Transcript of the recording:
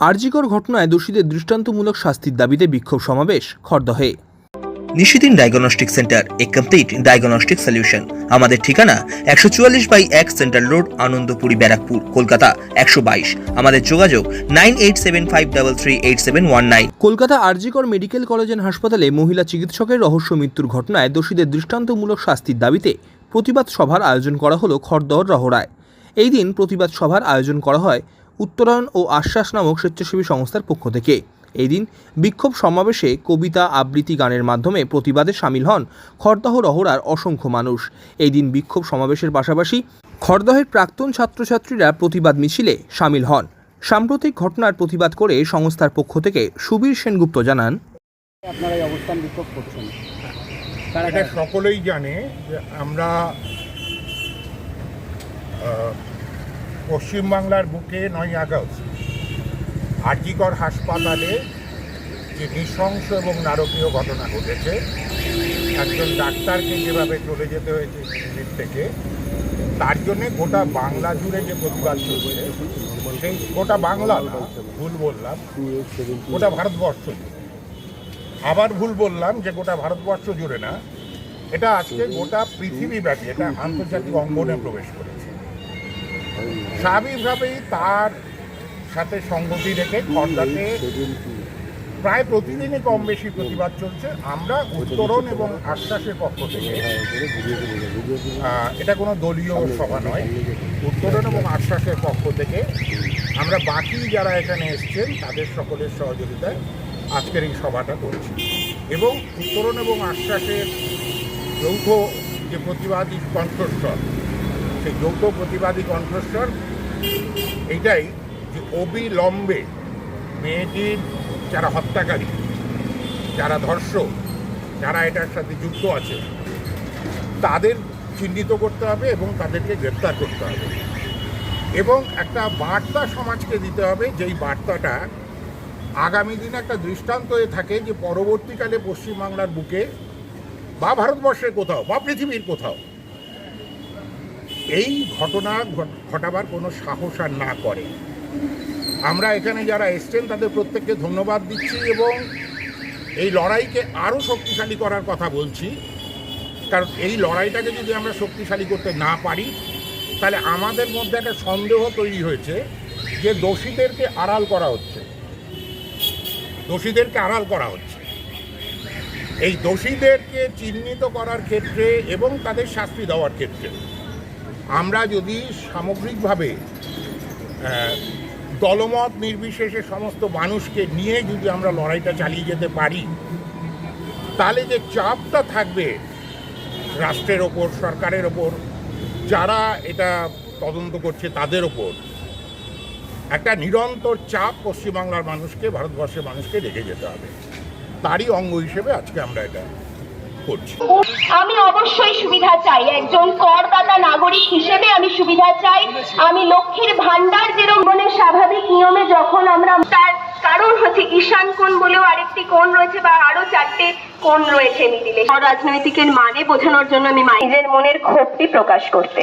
আরজিকর ঘটনায় দোষীদের দৃষ্টান্তমূলক শাস্তির দাবিতে বিক্ষোভ সমাবেশ খড়দহে নিশিদিন ডায়াগনস্টিক সেন্টার এ কমপ্লিট ডায়াগনস্টিক সলিউশন। আমাদের ঠিকানা একশো চুয়াল্লিশ বাই এক সেন্ট্রাল রোড আনন্দপুরি ব্যারাকপুর কলকাতা একশো বাইশ। আমাদের যোগাযোগ nine eight seven five double three eight seven one nine. Kolkata RG Kar medical college and হাসপাতালে মহিলা চিকিৎসকের রহস্য মৃত্যুর ঘটনায় দোষীদের দৃষ্টান্তমূলক শাস্তির দাবিতে প্রতিবাদ সভার আয়োজন করা হলো খড়দহর রহরায় এই দিন প্রতিবাদ সভার আয়োজন করা হয় উত্তরায়ণ ও আশ্বাস নামক স্বেচ্ছাসেবী সংস্থার পক্ষ থেকে। এই দিন বিক্ষোভ সমাবেশে কবিতা আবৃত্তি গানের মাধ্যমে প্রতিবাদে সামিল হন খড়দহ রহরার অসংখ্য মানুষ। এই দিন বিক্ষোভ সমাবেশের পাশাপাশি খড়দহের প্রাক্তন ছাত্রছাত্রীরা প্রতিবাদ মিছিলে সামিল হন। সাম্প্রতিক ঘটনার প্রতিবাদ করে সংস্থার পক্ষ থেকে সুবীর সেনগুপ্ত জানান আপনারা এই অবস্থান বিক্ষোভ করছেন। এটা সকলেই জানে যে আমরা পশ্চিমবাংলার বুকে নয় আগস্ট আরজিকর হাসপাতালে যে নৃশংস এবং নারকীয় ঘটনা ঘটেছে, একজন ডাক্তারকে যেভাবে চলে যেতে হয়েছে পৃথিবীর থেকে, তার জন্যে গোটা বাংলা জুড়ে যে প্রতিবাদ চলছে, সেই গোটা বাংলা ভুল বললাম, গোটা ভারতবর্ষ জুড়ে। আবার ভুল বললাম যে গোটা ভারতবর্ষ জুড়ে না, এটা আজকে গোটা পৃথিবী ব্যাপী এটা আন্তর্জাতিক অঙ্গনে প্রবেশ করেছে। স্বাভাবিকভাবেই তার সাথে সংগতি রেখে খর্দাতে প্রায় প্রতিদিনই কম বেশি প্রতিবাদ চলছে। আমরা উত্তরণ এবং আশ্বাসের পক্ষ থেকে এটা কোনো দলীয় সভা নয়, উত্তরণ এবং আশ্বাসের পক্ষ থেকে আমরা বাকি যারা এখানে এসছেন, তাদের সকলের সহযোগিতায় আজকের এই সভাটা করছি। এবং উত্তরণ এবং আশ্বাসের যৌথ যে প্রতিবাদী কণ্ঠস্বর সেই যৌথ প্রতিবাদী কণ্ঠস্বর, এইটাই যে অবিলম্বে মেয়েটির যারা হত্যাকারী, যারা ধর্ষক, যারা এটার সাথে যুক্ত আছে, তাদের চিহ্নিত করতে হবে এবং তাদেরকে গ্রেপ্তার করতে হবে। এবং একটা বার্তা সমাজকে দিতে হবে, যেই বার্তাটা আগামী দিনে একটা দৃষ্টান্ত হয়ে থাকে যে পরবর্তীকালে পশ্চিমবাংলার বুকে বা ভারতবর্ষের কোথাও বা পৃথিবীর কোথাও এই ঘটনা ঘট- ঘটাবার কোনো সাহস আর না করে। আমরা এখানে যারা এসছেন তাদের প্রত্যেককে ধন্যবাদ দিচ্ছি এবং এই লড়াইকে আরও শক্তিশালী করার কথা বলছি। কারণ এই লড়াইটাকে যদি আমরা শক্তিশালী করতে না পারি, তাহলে আমাদের মধ্যে একটা সন্দেহ তৈরি হয়েছে যে দোষীদেরকে আড়াল করা হচ্ছে। দোষীদেরকে আড়াল করা হচ্ছে। এই দোষীদেরকে চিহ্নিত করার ক্ষেত্রে এবং তাদের শাস্তি দেওয়ার ক্ষেত্রে। আমরা যদি সামগ্রিকভাবে দলমত নির্বিশেষে সমস্ত মানুষকে নিয়ে যদি আমরা লড়াইটা চালিয়ে যেতে পারি, তাহলে যে চাপটা থাকবে রাষ্ট্রের ওপর, সরকারের ওপর, যারা এটা তদন্ত করছে তাদের ওপর, একটা নিরন্তর চাপ পশ্চিমবাংলার মানুষকে, ভারতবর্ষের মানুষকে রেখে যেতে হবে। তারই অঙ্গ হিসেবে আজকে আমরা এটা করছি। আমি অবশ্যই সুবিধা চাই। একজন করদাতা নাগরিক হিসেবে আমি সুবিধা চাই। আমি লক্ষ্মীর ভান্ডার যেরকম স্বাভাবিক নিয়মে যখন আমরা তার কারণ হচ্ছে ঈশান কোণ বলেও আরেকটি কোণ রয়েছে বা আরও চারটে কোণ রয়েছে মিডিলে। রাজনৈতিকের মানে বোঝানোর জন্য আমি নিজের মনের ক্ষোভটি প্রকাশ করতে।